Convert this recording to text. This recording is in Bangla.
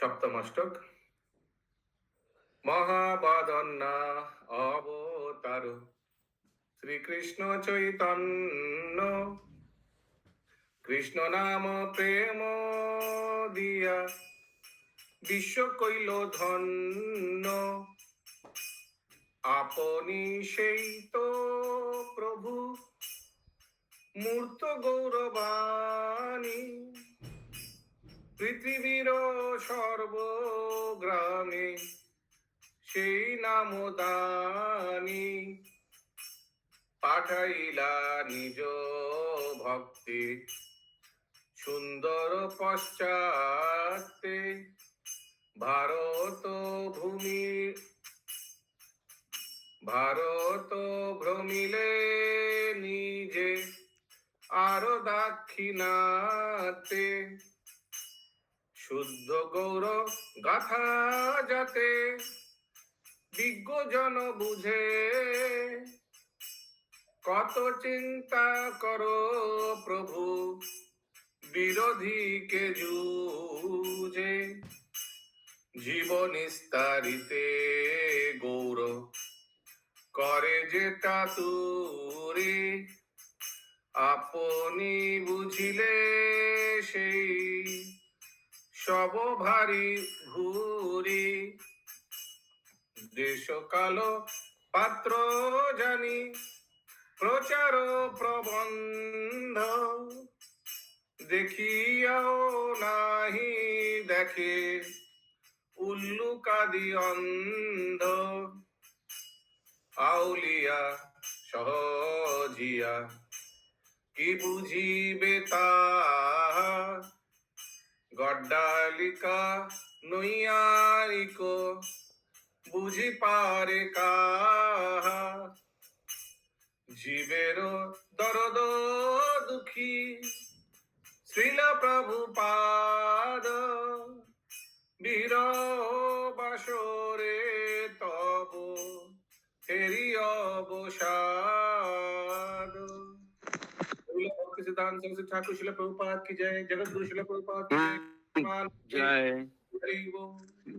সপ্তমষ্টক। মহাবাদন্না অবতার। শ্রীকৃষ্ণ চৈতন্য। কৃষ্ণ নাম প্রেম দিয়া। বিশ্ব কইল ধন্য। আপনি সেই তো প্রভু। মূর্ত গৌরবাণী। পৃথিবীর সর্বগ্রামে সেই নাম দানি পাঠাইলা নিজ ভক্তি। সুন্দর পশ্চাতে ভারত ভূমি, ভারত ভ্রমিলে নিজে আরও দাক্ষিণাতে শুদ্ধ গৌর গাথা যাতে বিজ্ঞজন বুঝে। কত চিন্তা করো প্রভু বিরোধীকে জুঝে জীবন নিস্তারিতে গৌর করে যে চাতুরি আপনি বুঝিলে সেই সব ভারী ভুরি দেশ কালো পাত্র জানি, প্রচার প্রবন্ধ। দেখিয়াও নাহি দেখে, উল্লুকাদি অন্ধ। আউলিয়া সহজিয়া, কি বুঝিবে তাহা? গড্ডালিকা নৈয়ায়িক বুঝি পারে কাহা? জীবের দরদ দুঃখী, শ্রীল প্রভু পাদ বীর বাসরে তব হেরি অবসাদ सिद्धांत सरस्वती ठाकुर शिल प्रभुपाद की जय जगत गुरु शिल प्रभुपाद की जय। बोल